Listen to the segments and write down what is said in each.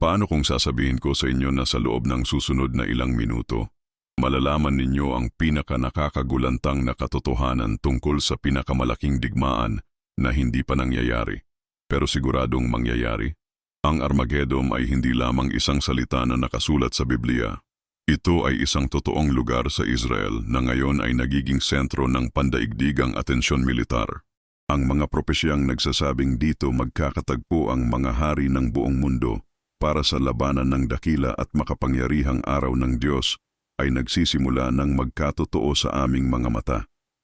Paano kung sasabihin ko sa inyo na sa loob ng susunod na ilang minuto, malalaman ninyo ang pinaka nakakagulantang na katotohanan tungkol sa pinakamalaking digmaan na hindi pa nangyayari, pero siguradong mangyayari? Ang Armageddon ay hindi lamang isang salita na nakasulat sa Biblia. Ito ay isang totoong lugar sa Israel na ngayon ay nagiging sentro ng pandaigdigang atensyon militar. Ang mga propesyang nagsasabing dito magkakatagpo ang mga hari ng buong mundo para sa labanan ng dakila at makapangyarihang araw ng Diyos ay nagsisimula ng magkatotoo sa aming mga mata.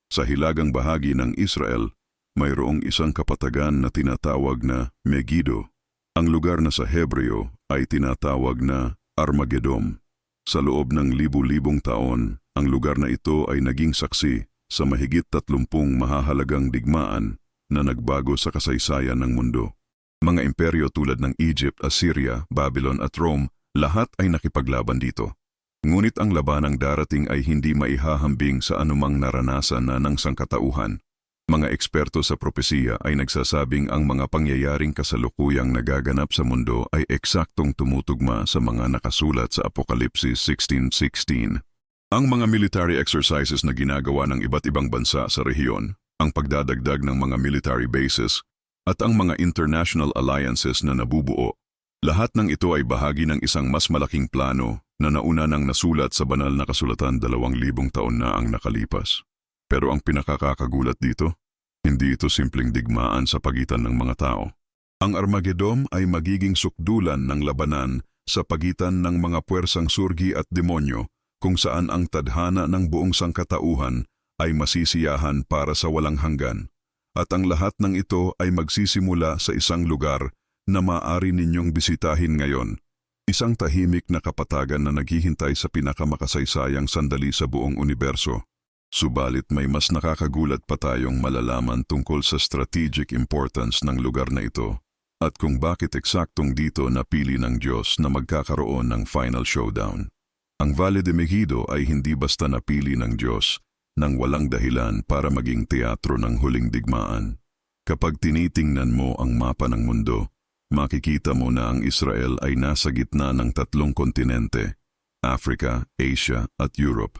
Sa hilagang bahagi ng Israel, mayroong isang kapatagan na tinatawag na Megiddo. Ang lugar na sa Hebreo ay tinatawag na Armageddon. Sa loob ng libu-libong taon, ang lugar na ito ay naging saksi sa mahigit tatlumpung mahahalagang digmaan na nagbago sa kasaysayan ng mundo. Mga imperyo tulad ng Egypt, Assyria, Babylon at Rome, lahat ay nakipaglaban dito. Ngunit ang labanang darating ay hindi maihahambing sa anumang naranasan na ng sangkatauhan. Mga eksperto sa propesiya ay nagsasabing ang mga pangyayaring kasalukuyang nagaganap sa mundo ay eksaktong tumutugma sa mga nakasulat sa Apokalipsis 16.16. Ang mga military exercises na ginagawa ng iba't ibang bansa sa rehiyon, ang pagdadagdag ng mga military bases, at ang mga international alliances na nabubuo, lahat ng ito ay bahagi ng isang mas malaking plano na nauna nang nasulat sa banal na kasulatan dalawang libong taon na ang nakalipas. Pero ang pinakakakagulat dito, hindi ito simpleng digmaan sa pagitan ng mga tao. Ang Armageddon ay magiging sukdulan ng labanan sa pagitan ng mga puwersang surgi at demonyo kung saan ang tadhana ng buong sangkatauhan ay masisiyahan para sa walang hanggan. At ang lahat ng ito ay magsisimula sa isang lugar na maaari ninyong bisitahin ngayon. Isang tahimik na kapatagan na naghihintay sa pinakamakasayasayang sandali sa buong universo. Subalit may mas nakakagulat pa tayong malalaman tungkol sa strategic importance ng lugar na ito at kung bakit eksaktong dito napili ng Diyos na magkakaroon ng final showdown. Ang Valle de Megiddo ay hindi basta napili ng Diyos nang walang dahilan para maging teatro ng huling digmaan. Kapag tinitingnan mo ang mapa ng mundo, makikita mo na ang Israel ay nasa gitna ng tatlong kontinente, Africa, Asia at Europe.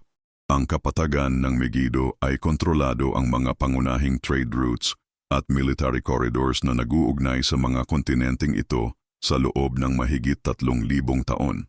Ang kapatagan ng Megiddo ay kontrolado ang mga pangunahing trade routes at military corridors na naguugnay sa mga kontinenteng ito sa loob ng mahigit tatlong libong taon.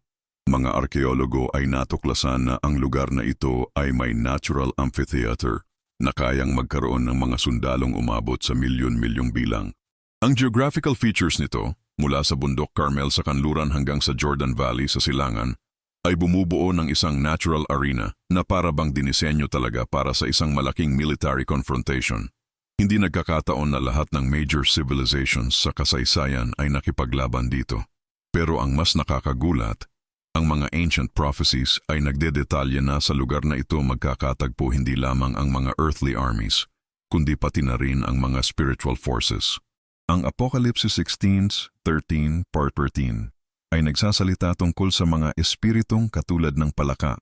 Mga arkeologo ay natuklasan na ang lugar na ito ay may natural amphitheater na kayang magkaroon ng mga sundalong umabot sa milyon-milyong bilang. Ang geographical features nito, mula sa bundok Carmel sa kanluran hanggang sa Jordan Valley sa Silangan, ay bumubuo ng isang natural arena na para bang dinisenyo talaga para sa isang malaking military confrontation. Hindi nagkakataon na lahat ng major civilizations sa kasaysayan ay nakipaglaban dito. Pero ang mas nakakagulat, ang mga ancient prophecies ay nagdedetalye na sa lugar na ito magkakatagpo hindi lamang ang mga earthly armies, kundi pati na rin ang mga spiritual forces. Ang Apocalypse 16, 13, part 13 ay nagsasalita tungkol sa mga espiritong katulad ng palaka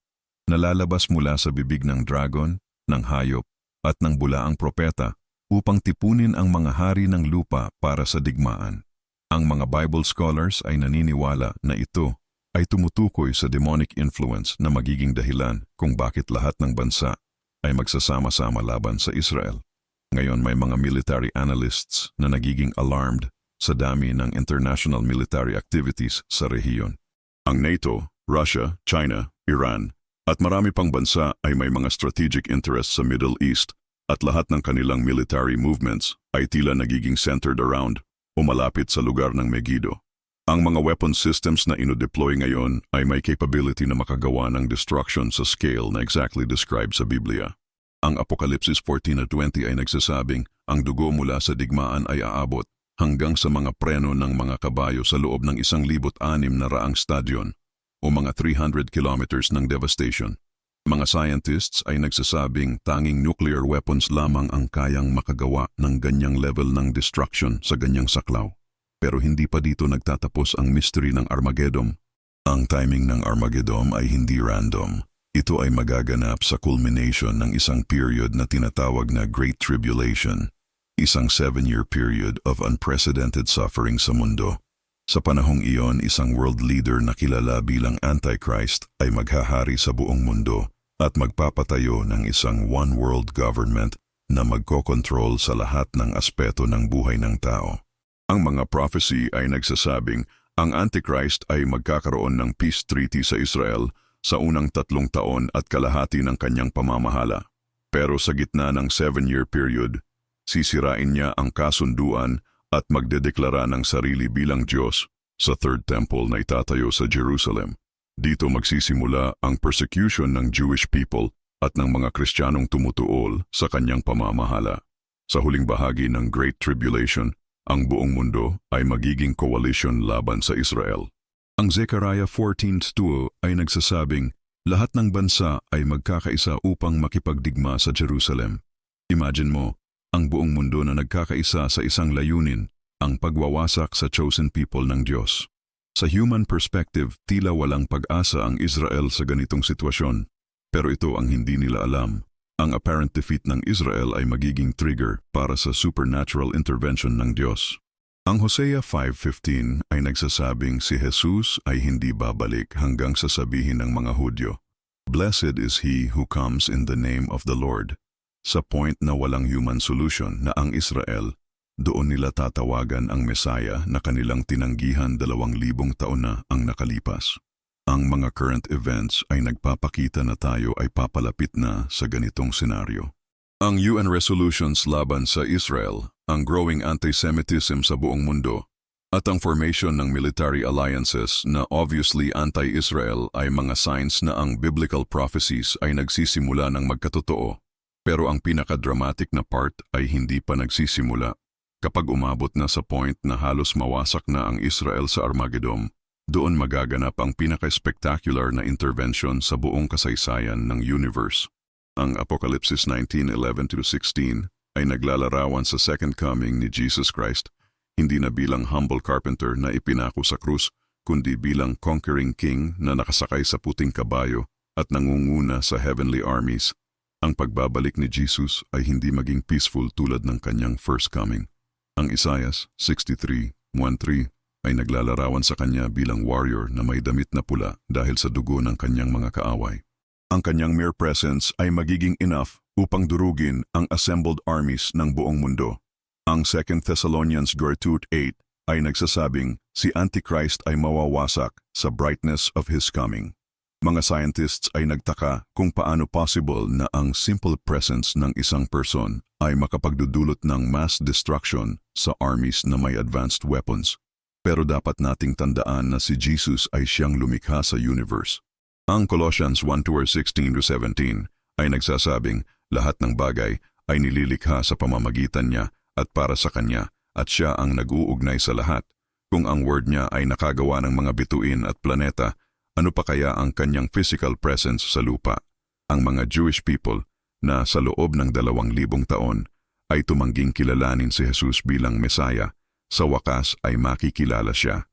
na lalabas mula sa bibig ng dragon, ng hayop at ng bulaang propeta upang tipunin ang mga hari ng lupa para sa digmaan. Ang mga Bible scholars ay naniniwala na ito ay tumutukoy sa demonic influence na magiging dahilan kung bakit lahat ng bansa ay magsasama-sama laban sa Israel. Ngayon may mga military analysts na nagiging alarmed sa dami ng international military activities sa rehiyon. Ang NATO, Russia, China, Iran, at marami pang bansa ay may mga strategic interests sa Middle East at lahat ng kanilang military movements ay tila nagiging centered around o malapit sa lugar ng Megiddo. Ang mga weapon systems na inodeploy ngayon ay may capability na makagawa ng destruction sa scale na exactly described sa Biblia. Ang Apokalipsis 14 at 20 ay nagsasabing ang dugo mula sa digmaan ay aabot hanggang sa mga preno ng mga kabayo sa loob ng isang libot anim na raang stadion o mga 300 kilometers ng devastation. Mga scientists ay nagsasabing tanging nuclear weapons lamang ang kayang makagawa ng ganyang level ng destruction sa ganyang saklaw. Pero hindi pa dito nagtatapos ang mystery ng Armageddon. Ang timing ng Armageddon ay hindi random. Ito ay magaganap sa culmination ng isang period na tinatawag na Great Tribulation, isang seven-year period of unprecedented suffering sa mundo. Sa panahong iyon, isang world leader na kilala bilang Antichrist ay maghahari sa buong mundo at magpapatayo ng isang one world government na magkokontrol sa lahat ng aspeto ng buhay ng tao. Ang mga prophecy ay nagsasabing ang Antichrist ay magkakaroon ng peace treaty sa Israel sa unang tatlong taon at kalahati ng kanyang pamamahala. Pero sa gitna ng seven-year period, sisirain niya ang kasunduan at magdedeklara ng sarili bilang Diyos sa Third Temple na itatayo sa Jerusalem. Dito magsisimula ang persecution ng Jewish people at ng mga Kristiyanong tumutuol sa kanyang pamamahala. Sa huling bahagi ng Great Tribulation, ang buong mundo ay magiging coalition laban sa Israel. Ang Zechariah 14.2 ay nagsasabing, lahat ng bansa ay magkakaisa upang makipagdigma sa Jerusalem. Imagine mo, ang buong mundo na nagkakaisa sa isang layunin, ang pagwawasak sa chosen people ng Diyos. Sa human perspective, tila walang pag-asa ang Israel sa ganitong sitwasyon. Pero ito ang hindi nila alam. Ang apparent defeat ng Israel ay magiging trigger para sa supernatural intervention ng Diyos. Ang Hosea 5.15 ay nagsasabing si Jesus ay hindi babalik hanggang sasabihin ng mga Hudyo, Blessed is he who comes in the name of the Lord. Sa point na walang human solution na ang Israel, doon nila tatawagan ang Mesaya na kanilang tinanggihan dalawang libong taon na ang nakalipas. Ang mga current events ay nagpapakita na tayo ay papalapit na sa ganitong senaryo. Ang UN resolutions laban sa Israel, ang growing antisemitism sa buong mundo, at ang formation ng military alliances na obviously anti-Israel ay mga signs na ang biblical prophecies ay nagsisimula ng magkatotoo. Pero ang pinakadramatic na part ay hindi pa nagsisimula. Kapag umabot na sa point na halos mawasak na ang Israel sa Armageddon, doon magaganap ang pinaka-spectacular na intervention sa buong kasaysayan ng universe. Ang Apokalipsis 19:11-16 ay naglalarawan sa second coming ni Jesus Christ, hindi na bilang humble carpenter na ipinako sa krus, kundi bilang conquering king na nakasakay sa puting kabayo at nangunguna sa heavenly armies. Ang pagbabalik ni Jesus ay hindi maging peaceful tulad ng kanyang first coming. Ang Isaias 63:13 ay naglalarawan sa kanya bilang warrior na may damit na pula dahil sa dugo ng kanyang mga kaaway. Ang kanyang mere presence ay magiging enough upang durugin ang assembled armies ng buong mundo. Ang 2 Thessalonians Gertrude 8 ay nagsasabing si Antichrist ay mawawasak sa brightness of his coming. Mga scientists ay nagtaka kung paano possible na ang simple presence ng isang person ay makapagdudulot ng mass destruction sa armies na may advanced weapons. Pero dapat nating tandaan na si Jesus ay siyang lumikha sa universe. Ang Colossians 1:16-17 ay nagsasabing lahat ng bagay ay nililikha sa pamamagitan niya at para sa kanya at siya ang nag-uugnay sa lahat. Kung ang word niya ay nakagawa ng mga bituin at planeta, ano pa kaya ang kanyang physical presence sa lupa? Ang mga Jewish people na sa loob ng dalawang libong taon ay tumangging kilalanin si Jesus bilang Mesaya sa wakas ay makikilala siya.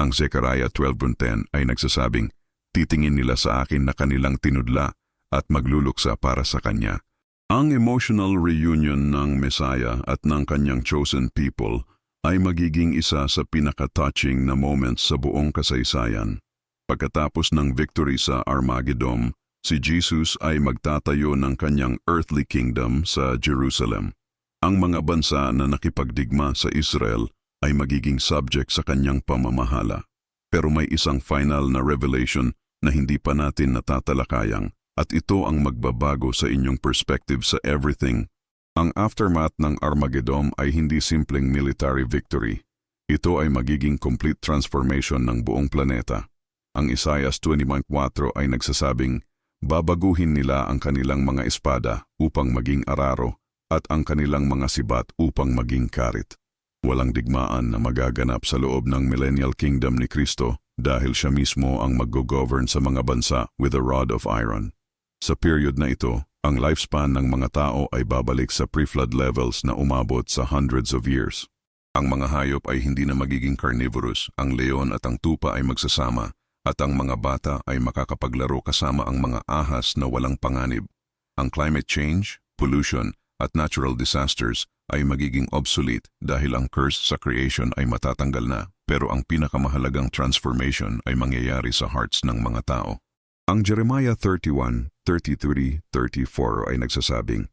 Ang Zechariah 12.10 ay nagsasabing, titingin nila sa akin na kanilang tinudla at magluluksa para sa kanya. Ang emotional reunion ng Messiah at ng kanyang chosen people ay magiging isa sa pinaka-touching na moments sa buong kasaysayan. Pagkatapos ng victory sa Armageddon, si Jesus ay magtatayo ng kanyang earthly kingdom sa Jerusalem. Ang mga bansa na nakipagdigma sa Israel ay magiging subject sa kanyang pamamahala. Pero may isang final na revelation na hindi pa natin natatalakayang at ito ang magbabago sa inyong perspective sa everything. Ang aftermath ng Armageddon ay hindi simpleng military victory. Ito ay magiging complete transformation ng buong planeta. Ang Isaiah 20.4 ay nagsasabing, babaguhin nila ang kanilang mga espada upang maging araro at ang kanilang mga sibat upang maging karit. Walang digmaan na magaganap sa loob ng millennial kingdom ni Kristo dahil siya mismo ang mag-govern sa mga bansa with a rod of iron. Sa period na ito, ang lifespan ng mga tao ay babalik sa pre-flood levels na umabot sa hundreds of years. Ang mga hayop ay hindi na magiging carnivorous, ang leon at ang tupa ay magsasama, at ang mga bata ay makakapaglaro kasama ang mga ahas na walang panganib. Ang climate change, pollution, at natural disasters ay magiging obsolete dahil ang curse sa creation ay matatanggal na pero ang pinakamahalagang transformation ay mangyayari sa hearts ng mga tao. Ang Jeremiah 31, 33, 34 ay nagsasabing,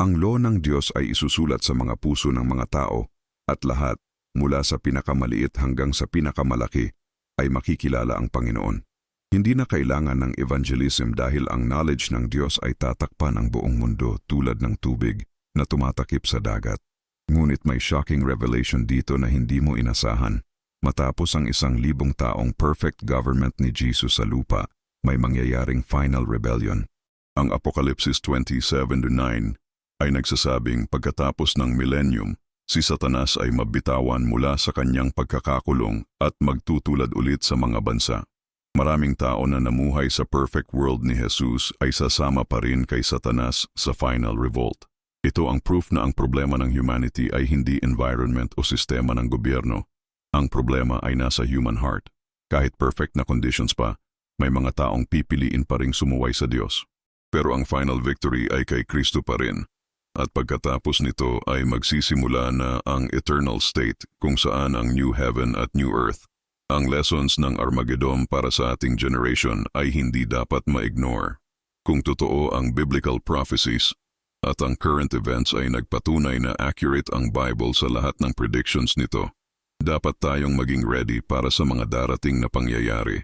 Ang law ng Diyos ay isusulat sa mga puso ng mga tao at lahat, mula sa pinakamaliit hanggang sa pinakamalaki, ay makikilala ang Panginoon. Hindi na kailangan ng evangelism dahil ang knowledge ng Diyos ay tatakpan ang buong mundo tulad ng tubig na tumatakip sa dagat. Ngunit may shocking revelation dito na hindi mo inasahan. Matapos ang isang libong taong perfect government ni Jesus sa lupa, may mangyayaring final rebellion. Ang Apokalipsis 27-9 ay nagsasabing pagkatapos ng millennium, si Satanas ay mabitawan mula sa kanyang pagkakakulong at magtutulad ulit sa mga bansa. Maraming tao na namuhay sa perfect world ni Jesus ay sasama pa rin kay Satanas sa final revolt. Ito ang proof na ang problema ng humanity ay hindi environment o sistema ng gobyerno. Ang problema ay nasa human heart. Kahit perfect na conditions pa, may mga taong pipiliin pa ring sumuway sa Diyos. Pero ang final victory ay kay Kristo pa rin. At pagkatapos nito ay magsisimula na ang eternal state kung saan ang new heaven at new earth ang lessons ng Armageddon para sa ating generation ay hindi dapat ma-ignore. Kung totoo ang biblical prophecies at ang current events ay nagpatunay na accurate ang Bible sa lahat ng predictions nito, dapat tayong maging ready para sa mga darating na pangyayari.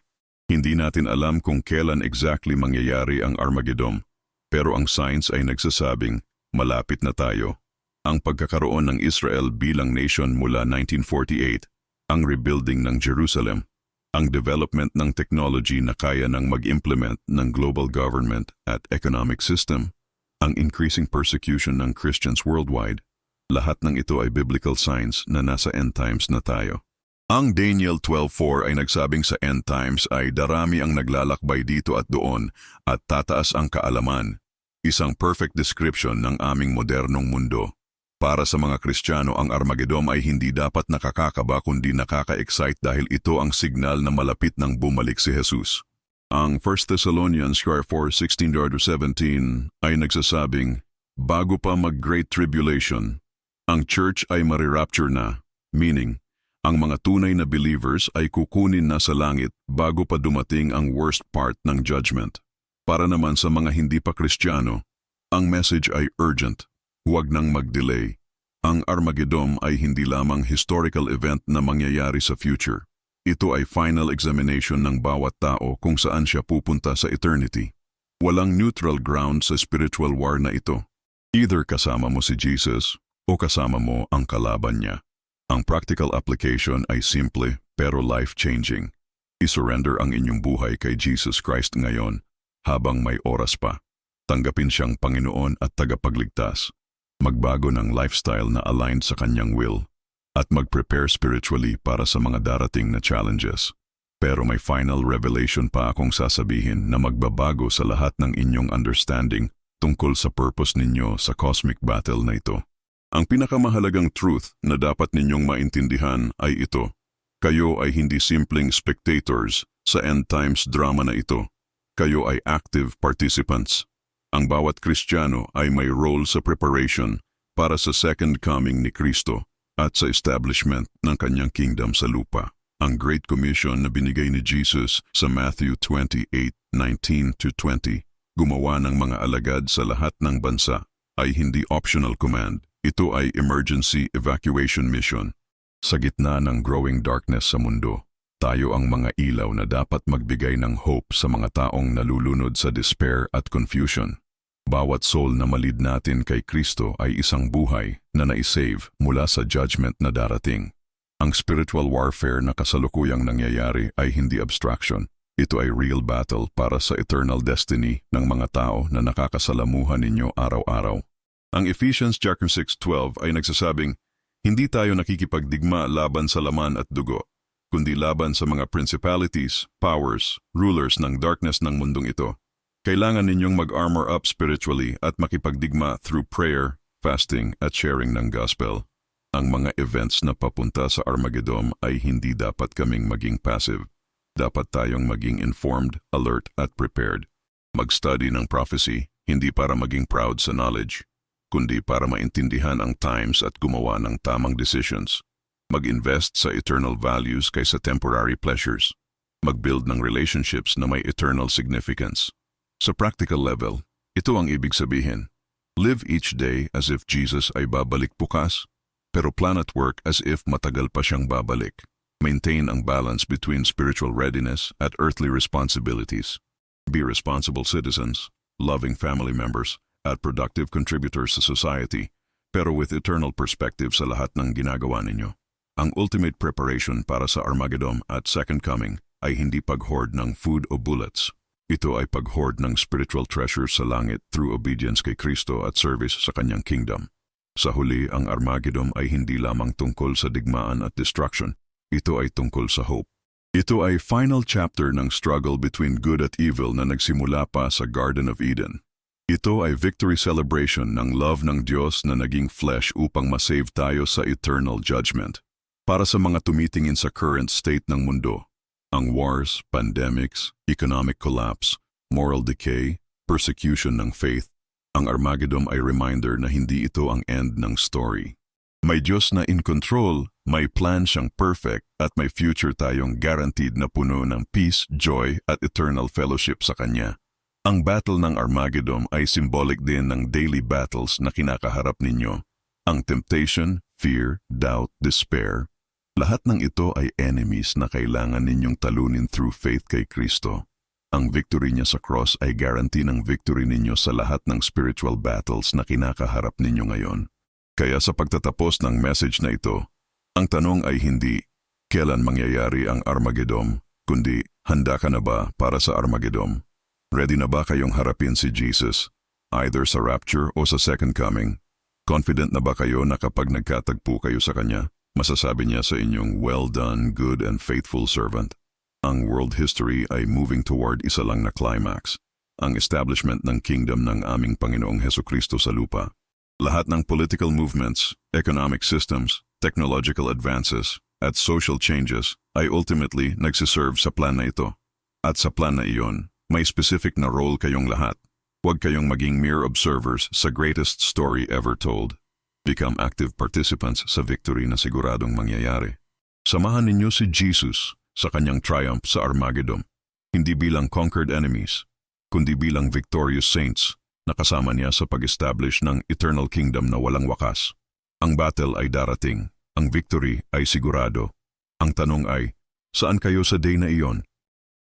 Hindi natin alam kung kailan exactly mangyayari ang Armageddon, pero ang science ay nagsasabing malapit na tayo. Ang pagkakaroon ng Israel bilang nation mula 1948 ang rebuilding ng Jerusalem, ang development ng technology na kaya ng mag-implement ng global government at economic system, ang increasing persecution ng Christians worldwide, lahat ng ito ay biblical signs na nasa end times na tayo. Ang Daniel 12.4 ay nagsabing sa end times ay darami ang naglalakbay dito at doon at tataas ang kaalaman, isang perfect description ng aming modernong mundo. Para sa mga Kristiyano, ang Armageddon ay hindi dapat nakakakaba kundi nakaka-excite dahil ito ang signal na malapit nang bumalik si Jesus. Ang 1 Thessalonians 4:16-17 ay nagsasabing, Bago pa mag-Great Tribulation, ang church ay marirapture na, meaning, ang mga tunay na believers ay kukunin na sa langit bago pa dumating ang worst part ng judgment. Para naman sa mga hindi pa Kristiyano, ang message ay urgent Huwag nang mag-delay. Ang Armageddon ay hindi lamang historical event na mangyayari sa future. Ito ay final examination ng bawat tao kung saan siya pupunta sa eternity. Walang neutral ground sa spiritual war na ito. Either kasama mo si Jesus o kasama mo ang kalaban niya. Ang practical application ay simple pero life-changing. I-surrender ang inyong buhay kay Jesus Christ ngayon habang may oras pa. Tanggapin siyang Panginoon at tagapagligtas magbago ng lifestyle na aligned sa kanyang will, at mag-prepare spiritually para sa mga darating na challenges. Pero may final revelation pa akong sasabihin na magbabago sa lahat ng inyong understanding tungkol sa purpose ninyo sa cosmic battle na ito. Ang pinakamahalagang truth na dapat ninyong maintindihan ay ito. Kayo ay hindi simpleng spectators sa end times drama na ito. Kayo ay active participants. Ang bawat Kristiyano ay may role sa preparation para sa second coming ni Kristo at sa establishment ng kanyang kingdom sa lupa. Ang Great Commission na binigay ni Jesus sa Matthew 28:19-20, gumawa ng mga alagad sa lahat ng bansa, ay hindi optional command. Ito ay emergency evacuation mission. Sa gitna ng growing darkness sa mundo, tayo ang mga ilaw na dapat magbigay ng hope sa mga taong nalulunod sa despair at confusion. Bawat soul na malid natin kay Kristo ay isang buhay na naisave mula sa judgment na darating. Ang spiritual warfare na kasalukuyang nangyayari ay hindi abstraction. Ito ay real battle para sa eternal destiny ng mga tao na nakakasalamuhan ninyo araw-araw. Ang Ephesians 6.12 ay nagsasabing, Hindi tayo nakikipagdigma laban sa laman at dugo, kundi laban sa mga principalities, powers, rulers ng darkness ng mundong ito. Kailangan ninyong mag-armor up spiritually at makipagdigma through prayer, fasting at sharing ng gospel. Ang mga events na papunta sa Armageddon ay hindi dapat kaming maging passive. Dapat tayong maging informed, alert at prepared. Mag-study ng prophecy, hindi para maging proud sa knowledge, kundi para maintindihan ang times at gumawa ng tamang decisions. Mag-invest sa eternal values kaysa temporary pleasures. Mag-build ng relationships na may eternal significance. Sa practical level, ito ang ibig sabihin. Live each day as if Jesus ay babalik bukas, pero plan at work as if matagal pa siyang babalik. Maintain ang balance between spiritual readiness at earthly responsibilities. Be responsible citizens, loving family members, at productive contributors sa society, pero with eternal perspective sa lahat ng ginagawa ninyo. Ang ultimate preparation para sa Armageddon at Second Coming ay hindi pag-hoard ng food o bullets. Ito ay pag-hoard ng spiritual treasures sa langit through obedience kay Kristo at service sa kanyang kingdom. Sa huli, ang Armageddon ay hindi lamang tungkol sa digmaan at destruction. Ito ay tungkol sa hope. Ito ay final chapter ng struggle between good at evil na nagsimula pa sa Garden of Eden. Ito ay victory celebration ng love ng Diyos na naging flesh upang masave tayo sa eternal judgment. Para sa mga tumitingin sa current state ng mundo, ang wars, pandemics, economic collapse, moral decay, persecution ng faith, ang Armageddon ay reminder na hindi ito ang end ng story. May Diyos na in control, may plan siyang perfect at may future tayong guaranteed na puno ng peace, joy at eternal fellowship sa Kanya. Ang battle ng Armageddon ay symbolic din ng daily battles na kinakaharap ninyo. Ang temptation, fear, doubt, despair, lahat ng ito ay enemies na kailangan ninyong talunin through faith kay Kristo. Ang victory niya sa cross ay guarantee ng victory ninyo sa lahat ng spiritual battles na kinakaharap ninyo ngayon. Kaya sa pagtatapos ng message na ito, ang tanong ay hindi kailan mangyayari ang Armageddon, kundi handa ka na ba para sa Armageddon? Ready na ba kayong harapin si Jesus, either sa rapture o sa second coming? Confident na ba kayo na kapag nagkatagpo kayo sa Kanya, masasabi niya sa inyong well done, good and faithful servant? Ang world history ay moving toward isa lang na climax, ang establishment ng kingdom ng aming Panginoong Heso Kristo sa lupa. Lahat ng political movements, economic systems, technological advances, at social changes ay ultimately nagsiserve sa plan na ito. At sa plan na iyon, may specific na role kayong lahat. Huwag kayong maging mere observers sa greatest story ever told. Become active participants sa victory na siguradong mangyayari. Samahan ninyo si Jesus sa kanyang triumph sa Armageddon, hindi bilang conquered enemies, kundi bilang victorious saints na kasama niya sa pag-establish ng eternal kingdom na walang wakas. Ang battle ay darating, ang victory ay sigurado. Ang tanong ay, saan kayo sa day na iyon?